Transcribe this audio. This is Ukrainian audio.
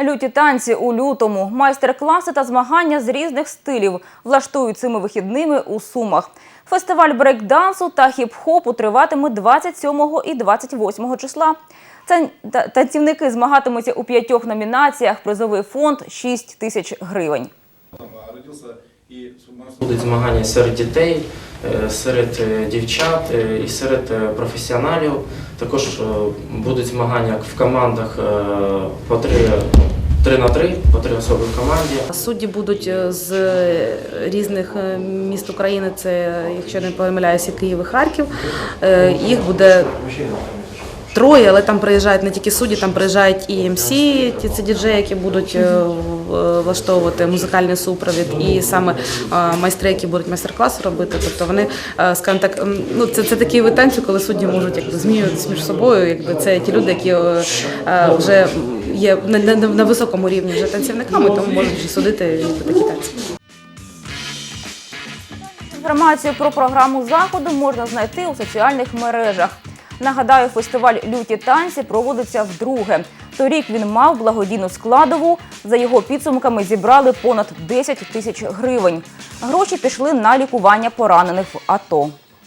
Люті танці у лютому, майстер-класи та змагання з різних стилів влаштують цими вихідними у Сумах. Фестиваль брейкдансу та хіп-хопу триватиме 27 і 28 числа. Танцівники змагатимуться у п'ятьох номінаціях. Призовий фонд 6 тисяч гривень. Родился и Будуть змагання серед дітей, е, серед е, дівчат е, і серед професіоналів. Також будуть змагання в командах по три, три на три, по три особи в команді. Судді будуть з різних міст України. Це, якщо не помиляюся, Київ і Харків. Їх буде троє, але там приїжджають не тільки судді, там приїжджають і МС, ті це діджеї, які будуть е, влаштовувати музикальний супровід, і саме е, майстри, які будуть майстер-класи робити. Тобто вони, е, скажімо так, ну це, це такі вид коли судді можуть якби змінюватися між собою. Якби це ті люди, які е, е, вже є на, на, на високому рівні вже танцівниками, тому можуть вже судити такі танці. Інформацію про програму заходу можна знайти у соціальних мережах. Нагадаю, фестиваль Люті танці проводиться вдруге. Торік він мав благодійну складову. За його підсумками зібрали понад 10 тисяч гривень. Гроші пішли на лікування поранених в АТО.